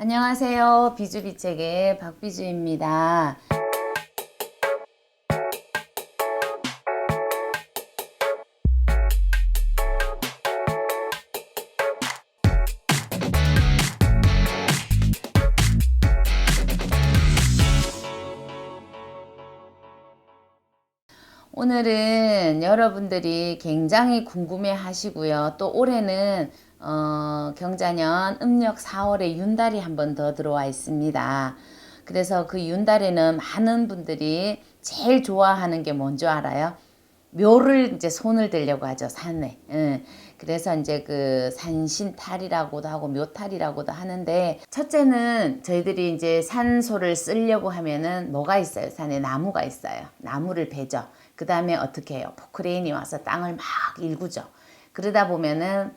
안녕하세요. 비주비책의 박비주입니다. 오늘은 여러분들이 굉장히 궁금해 하시고요. 또 올해는 어, 경자년 음력 4월에 윤달이 한 번 더 들어와 있습니다. 그래서 그 윤달에는 많은 분들이 제일 좋아하는 게 뭔지 알아요? 묘를 이제 손을 대려고 하죠 산에. 예. 그래서 이제 그 산신탈이라고도 하고 묘탈이라고도 하는데 첫째는 저희들이 이제 산소를 쓰려고 하면은 뭐가 있어요? 산에 나무가 있어요. 나무를 베죠. 그 다음에 어떻게 해요? 포크레인이 와서 땅을 막 일구죠. 그러다 보면은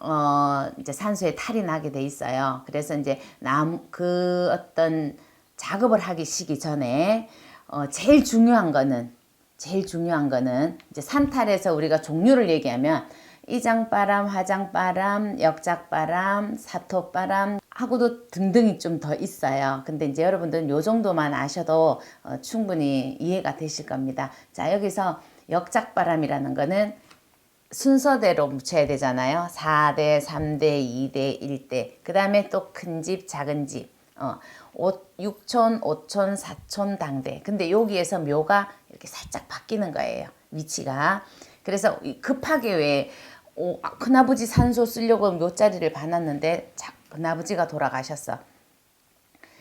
어 이제 산소에 탈이 나게 돼 있어요. 그래서 이제 나무 그 어떤 작업을 하기 시기 전에 어 제일 중요한 거는 제일 중요한 거는 이제 산탈에서 우리가 종류를 얘기하면 이장바람, 화장바람, 역작바람, 사토바람 하고도 등등이 좀 더 있어요. 근데 이제 여러분들은 요 정도만 아셔도 어, 충분히 이해가 되실 겁니다. 자, 여기서 역작바람이라는 거는 순서대로 묻혀야 되잖아요. 4대, 3대, 2대, 1대. 그 다음에 또 큰 집, 작은 집. 어, 6촌, 5촌, 4촌 당대. 근데 여기에서 묘가 이렇게 살짝 바뀌는 거예요. 위치가. 그래서 급하게 왜 오, 아, 큰아버지 산소 쓰려고 묘자리를 봐놨는데 자, 큰아버지가 돌아가셨어.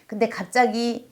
근데 갑자기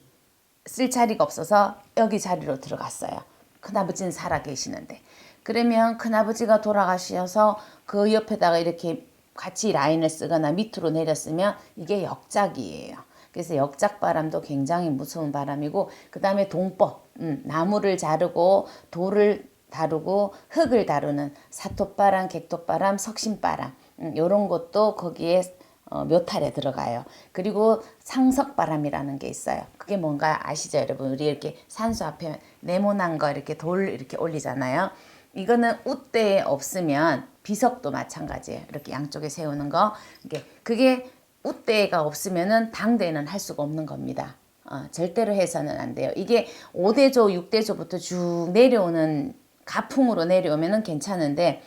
쓸 자리가 없어서 여기 자리로 들어갔어요. 큰아버지는 살아 계시는데. 그러면 큰아버지가 돌아가셔서 그 옆에다가 이렇게 같이 라인을 쓰거나 밑으로 내렸으면 이게 역작이에요. 그래서 역작 바람도 굉장히 무서운 바람이고 그 다음에 동법 음, 나무를 자르고 돌을 다루고 흙을 다루는 사토바람, 객토바람, 석신바람 음, 이런 것도 거기에 어, 묘탈에 들어가요. 그리고 상석바람이라는 게 있어요. 그게 뭔가 아시죠, 여러분? 우리 이렇게 산수 앞에 네모난 거 이렇게 돌 이렇게 올리잖아요. 이거는 우대에 없으면 비석도 마찬가지예요. 이렇게 양쪽에 세우는 거. 이게 그게 우대가 없으면은 당대는 할 수가 없는 겁니다. 어, 절대로 해서는 안 돼요. 이게 5대조, 6대조부터 쭉 내려오는 가풍으로 내려오면은 괜찮은데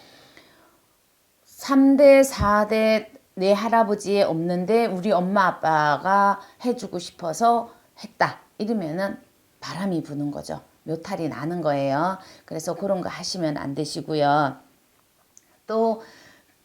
3대, 4대 내 할아버지에 없는데 우리 엄마 아빠가 해주고 싶어서 했다. 이러면은 바람이 부는 거죠. 묘탈이 나는 거예요. 그래서 그런 거 하시면 안 되시고요. 또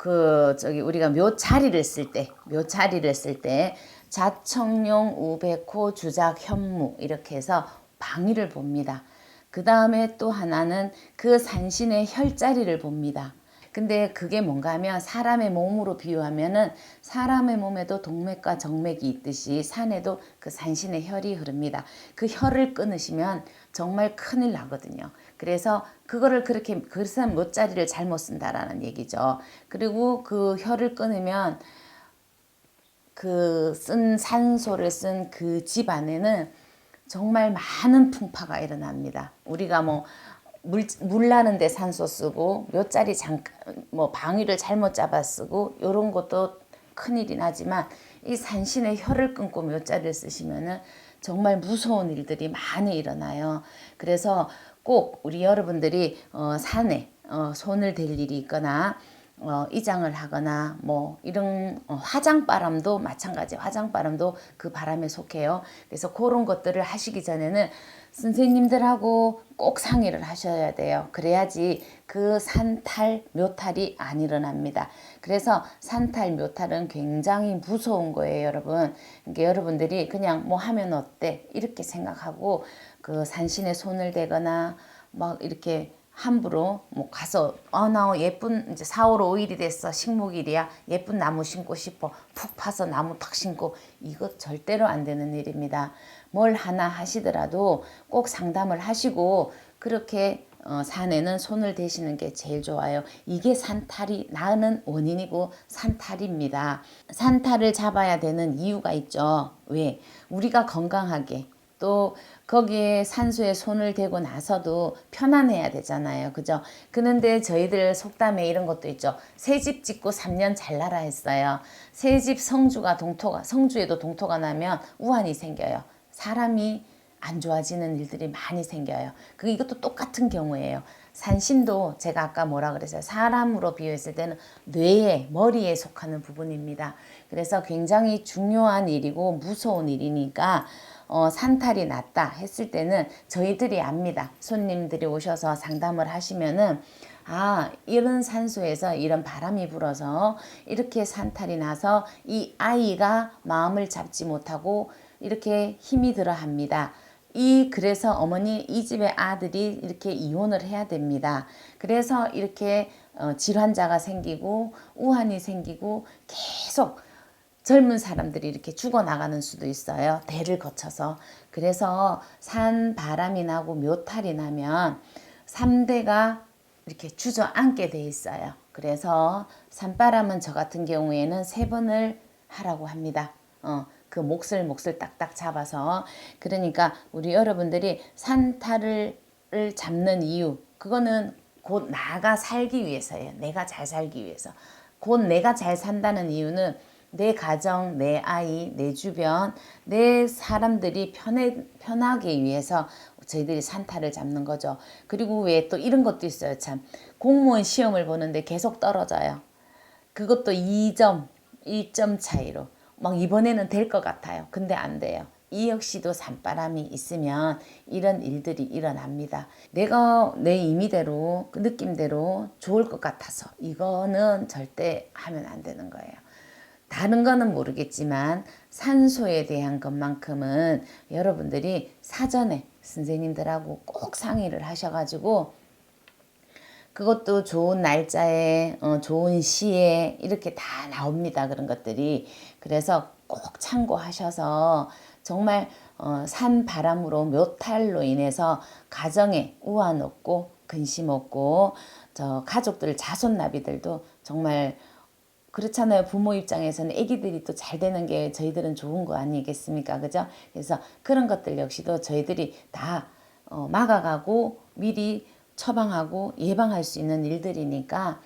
그 저기 우리가 묘자리를 쓸 때, 묘자리를 쓸 때 자청룡, 우백호, 주작, 현무 이렇게 해서 방위를 봅니다. 그 다음에 또 하나는 그 산신의 혈자리를 봅니다. 근데 그게 뭔가 하면 사람의 몸으로 비유하면은 사람의 몸에도 동맥과 정맥이 있듯이 산에도 그 산신의 혈이 흐릅니다. 그 혈을 끊으시면 정말 큰일 나거든요. 그래서 그거를 그렇게 그래서 못자리를 잘못 쓴다라는 얘기죠. 그리고 그 혈을 끊으면 그 쓴 산소를 쓴 그 집 안에는 정말 많은 풍파가 일어납니다. 우리가 뭐 물, 물 나는데 산소 쓰고 몇 자리 잠깐 뭐 방위를 잘못 잡아 쓰고 요런 것도 큰일이 나지만 이 산신의 혀를 끊고 몇 자리를 쓰시면은 정말 무서운 일들이 많이 일어나요. 그래서 꼭 우리 여러분들이 어, 산에 어, 손을 댈 일이 있거나 어, 이장을 하거나 뭐 이런 어, 화장바람도 마찬가지 화장바람도 그 바람에 속해요. 그래서 그런 것들을 하시기 전에는 선생님들하고 꼭 상의를 하셔야 돼요. 그래야지 그 산탈, 묘탈이 안 일어납니다. 그래서 산탈, 묘탈은 굉장히 무서운 거예요, 여러분. 그러니까 여러분들이 그냥 뭐 하면 어때? 이렇게 생각하고 그 산신에 손을 대거나 막 이렇게 함부로 뭐 가서 어나 예쁜 이제 4월 5일이 됐어 식목일이야 예쁜 나무 심고 싶어 푹 파서 나무 탁 심고 이거 절대로 안 되는 일입니다. 뭘 하나 하시더라도 꼭 상담을 하시고 그렇게 어, 산에는 손을 대시는 게 제일 좋아요. 이게 산탈이 나는 원인이고 산탈입니다. 산탈을 잡아야 되는 이유가 있죠. 왜? 우리가 건강하게 또 거기에 산소에 손을 대고 나서도 편안해야 되잖아요. 그죠? 그런데 저희들 속담에 이런 것도 있죠. 새집 짓고 3년 잘 나라 했어요. 새집 성주가 동토가, 성주에도 동토가 나면 우환이 생겨요. 사람이 안 좋아지는 일들이 많이 생겨요. 그 이것도 똑같은 경우예요. 산신도 제가 아까 뭐라 그랬어요. 사람으로 비유했을 때는 뇌에 머리에 속하는 부분입니다. 그래서 굉장히 중요한 일이고 무서운 일이니까 어, 산탈이 났다 했을 때는 저희들이 압니다. 손님들이 오셔서 상담을 하시면은 아, 이런 산소에서 이런 바람이 불어서 이렇게 산탈이 나서 이 아이가 마음을 잡지 못하고 이렇게 힘이 들어 합니다. 이 그래서 어머니 이 집의 아들이 이렇게 이혼을 해야 됩니다. 그래서 이렇게 어, 질환자가 생기고 우환이 생기고 계속 젊은 사람들이 이렇게 죽어나가는 수도 있어요. 대를 거쳐서. 그래서 산 바람이 나고 묘탈이 나면 삼대가 이렇게 주저앉게 돼 있어요. 그래서 산바람은 저 같은 경우에는 세 번을 하라고 합니다. 어, 그 몫을 몫을 딱딱 잡아서 그러니까 우리 여러분들이 산타를 잡는 이유 그거는 곧 나가 살기 위해서예요. 내가 잘 살기 위해서. 곧 내가 잘 산다는 이유는 내 가정, 내 아이, 내 주변, 내 사람들이 편해, 편하게 위해서 저희들이 산타를 잡는 거죠. 그리고 왜 또 이런 것도 있어요. 참. 공무원 시험을 보는데 계속 떨어져요. 그것도 2점, 1점 차이로. 막 이번에는 될 것 같아요. 근데 안 돼요. 이 역시도 산바람이 있으면 이런 일들이 일어납니다. 내가 내 임의대로, 그 느낌대로 좋을 것 같아서 이거는 절대 하면 안 되는 거예요. 다른 거는 모르겠지만 산소에 대한 것만큼은 여러분들이 사전에 선생님들하고 꼭 상의를 하셔가지고 그것도 좋은 날짜에 어, 좋은 시에 이렇게 다 나옵니다. 그런 것들이 그래서 꼭 참고하셔서 정말 어, 산 바람으로 묘탈로 인해서 가정에 우환 없고 근심 없고 저 가족들 자손 나비들도 정말 그렇잖아요. 부모 입장에서는 아기들이 또 잘 되는 게 저희들은 좋은 거 아니겠습니까? 그죠? 그래서 그런 것들 역시도 저희들이 다 어, 막아가고 미리 처방하고 예방할 수 있는 일들이니까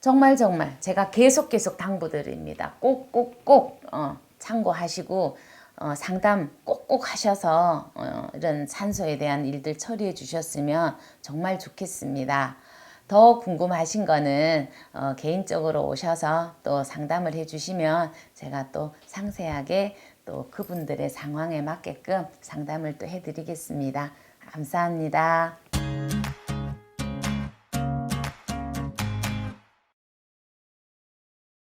정말 정말 제가 계속 계속 당부드립니다. 꼭꼭꼭 어, 참고하시고 어, 상담 꼭꼭 하셔서 어, 이런 산소에 대한 일들 처리해 주셨으면 정말 좋겠습니다. 더 궁금하신 거는 어, 개인적으로 오셔서 또 상담을 해주시면 제가 또 상세하게 또 그분들의 상황에 맞게끔 상담을 또 해드리겠습니다. 감사합니다.